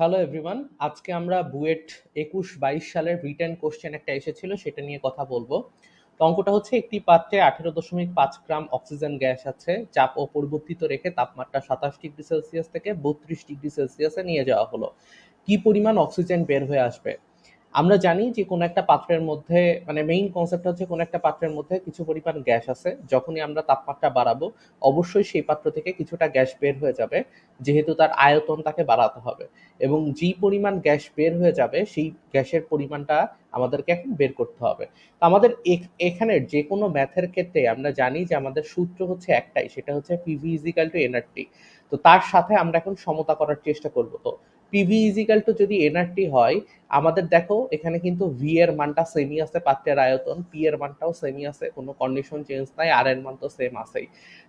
Hello everyone আজকে আমরা বুয়েট একুশ বাইশ সালের রিটার্ন কোশ্চেন একটা এসেছিল, সেটা নিয়ে কথা বলব। তো অঙ্কটা হচ্ছে, একটি পাত্রে আঠেরো দশমিক পাঁচ গ্রাম অক্সিজেন গ্যাস আছে, চাপ ও অপরিবর্তিত রেখে তাপমাত্রা সাতাশ ডিগ্রি সেলসিয়াস থেকে বত্রিশ ডিগ্রি সেলসিয়াসে নিয়ে যাওয়া হলো। কি পরিমাণ অক্সিজেন বের হয়ে আসবে? আমরা জানি যে কোনো একটা পাত্রের মধ্যে মানে মেইন কনসেপ্ট হচ্ছে কোনো একটা পাত্রের মধ্যে কিছু পরিমাণ গ্যাস আছে। যখনই আমরা তাপমাত্রা বাড়াবো, অবশ্যই সেই পাত্র থেকে কিছুটা গ্যাস বের হয়ে যাবে, যেহেতু তার আয়তন তাকে বাড়াতে হবে। এবং যেই পরিমাণ গ্যাস বের হয়ে যাবে, সেই গ্যাসের পরিমাণটা আমাদেরকে এখন বের করতে হবে। তো আমাদের এখানে যে কোনো ম্যাথের ক্ষেত্রে আমরা জানি যে আমাদের সূত্র হচ্ছে একটাই, সেটা হচ্ছে পিভি ইজিক্যাল টু এনআরটি তো তার সাথে আমরা এখন সমতা করার চেষ্টা করব। তো পিভি ইজিক্যাল টু যদি এনআরটি হয়, আমাদের দেখো, এখানে কিন্তু ভি এর মানটা সেমই আছে পাত্রের আয়তন পি এর মানটাও সেমই আছে, কোনো কন্ডিশন চেঞ্জ নাই আর এর মান তো সেম আছেই।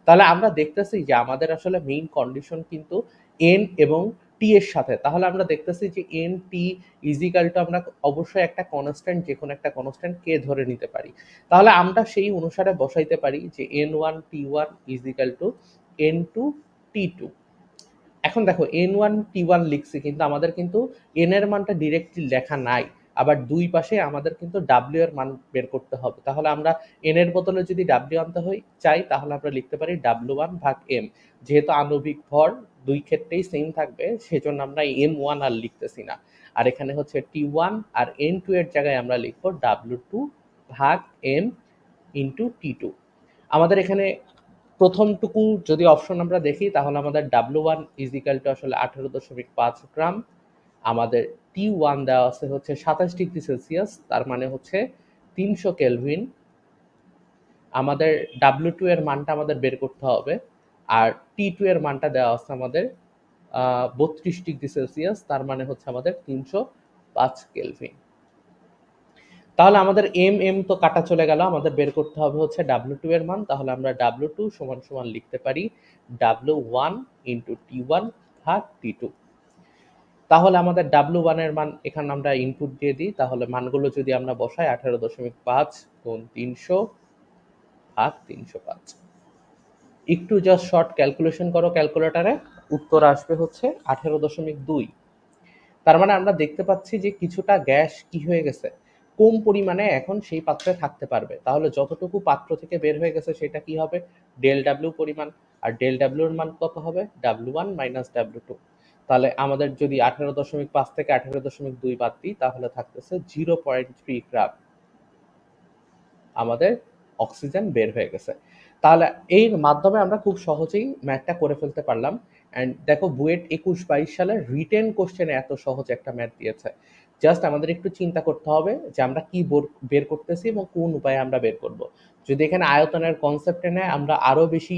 তাহলে আমরা দেখতেছি যে আমাদের আসলে মেইন কন্ডিশন কিন্তু এন এবং টি এর সাথে। তাহলে আমরা দেখতেছি যে এন টি ইজিক্যাল টু আমরা অবশ্যই একটা কনস্ট্যান্ট যে কোনো একটা কনস্ট্যান্ট কে ধরে নিতে পারি। তাহলে আমরা সেই অনুসারে বসাইতে পারি যে n one t one is equal to n two t two এখন দেখো এন ওয়ান টি ওয়ান লিখছি, কিন্তু আমাদের কিন্তু এন এর মানটা ডিরেক্টলি লেখা নাই। আবার দুই পাশে আমাদের কিন্তু ডাব্লিউ এর মান বের করতে হবে। তাহলে আমরা এন এর বদলে যদি ডাব্লিউ আনতে হয় চাই, তাহলে আমরা লিখতে পারি ডাব্লিউ ওয়ান ভাগ এম যেহেতু আণবিক ভর দুই ক্ষেত্রেই সেম থাকবে, সেজন্য আমরা এম ওয়ান আর লিখতেছি না। আর এখানে হচ্ছে টি ওয়ান আর এন টু এর জায়গায় আমরা লিখব ডাব্লিউ টু ভাগ এম ইন্টু টি টু আমাদের এখানে প্রথমটুকু যদি অপশন আমরা দেখি, তাহলে আমাদের ডাব্লু ওয়ান ইজিক্যাল টু আসলে আঠেরো দশমিক পাঁচ গ্রাম। আমাদের টি ওয়ান দেওয়া আছে হচ্ছে সাতাশ ডিগ্রি সেলসিয়াস, তার মানে হচ্ছে তিনশো কেলভিন। আমাদের ডাব্লু টু এর মানটা আমাদের বের করতে হবে, আর টি টু এর মানটা দেওয়া আছে আমাদের বত্রিশ ডিগ্রি সেলসিয়াস, তার মানে হচ্ছে আমাদের তিনশো পাঁচ কেলভিন। তাহলে আমাদের এম এম তো কাটা চলে গেল। আমাদের বের করতে হবে হচ্ছে ডাব্লু টু এর মান। তাহলে আমরা ডাব্লু টু সমান সমান লিখতে পারি W one into T one ভাগ টি টু তাহলে আমাদের ডাব্লু ওয়ানের মান এখানে আমরা ইনপুট দিয়ে দিই। তাহলে মানগুলো যদি আমরা বসাই আঠারো দশমিক পাঁচ গুণ তিনশো ভাগ তিনশো পাঁচ। একটু জাস্ট শর্ট ক্যালকুলেশন করো ক্যালকুলেটারে উত্তর আসবে হচ্ছে আঠেরো দশমিক দুই। তার মানে আমরা দেখতে পাচ্ছি যে কিছুটা গ্যাস কি হয়ে গেছে? কম পরিমাণে এখন সেই পাত্রে থাকতে পারবে। তাহলে যতটুকু পাত্র থেকে বের হয়ে গেছে সেটা কি হবে? ডেল ডাব্লিউ পরিমাণ। আর ডেল ডাব্লিউর মান কত হবে? W one minus W two তাহলে আমাদের যদি আঠেরো দশমিক পাঁচ থেকে আঠারো দশমিক দুই বাদ দিই, তাহলে থাকতেছে জিরো পয়েন্ট থ্রি গ্রাম। আমাদের অক্সিজেন বের হয়ে গেছে। তাহলে এর মাধ্যমে আমরা খুব সহজেই ম্যাথটা করে ফেলতে পারলাম। অ্যান্ড দেখো বুয়েট একুশ বাইশ সালে রিটেন কোশ্চেনে এত সহজ একটা ম্যাথ দিয়েছে। জাস্ট আমাদের একটু চিন্তা করতে হবে যে আমরা কি বের করতেছি এবং কোন উপায়ে আমরা বের করব। যদি এখানে আয়তনের কনসেপ্টে নেয়, আমরা আরও বেশি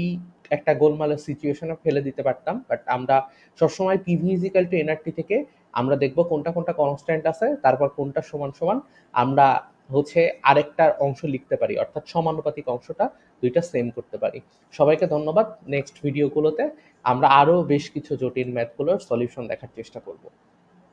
একটা গোলমালের সিচুয়েশনে ফেলে দিতে পারতাম। বাট আমরা সবসময় পিভি ইজিক্যাল টু এনআরটি থেকে আমরা দেখব কোনটা কোনটা কনস্ট্যান্ট আছে, তারপর কোনটা সমান সমান আমরা হচ্ছে আরেকটার অংশ লিখতে পারি। অর্থাৎ সমানুপাতিক অংশটা দুইটা সেম করতে পারি। সবাইকে ধন্যবাদ নেক্সট ভিডিওগুলোতে আমরা আরও বেশ কিছু জটিল ম্যাথগুলোর সলিউশন দেখার চেষ্টা করব।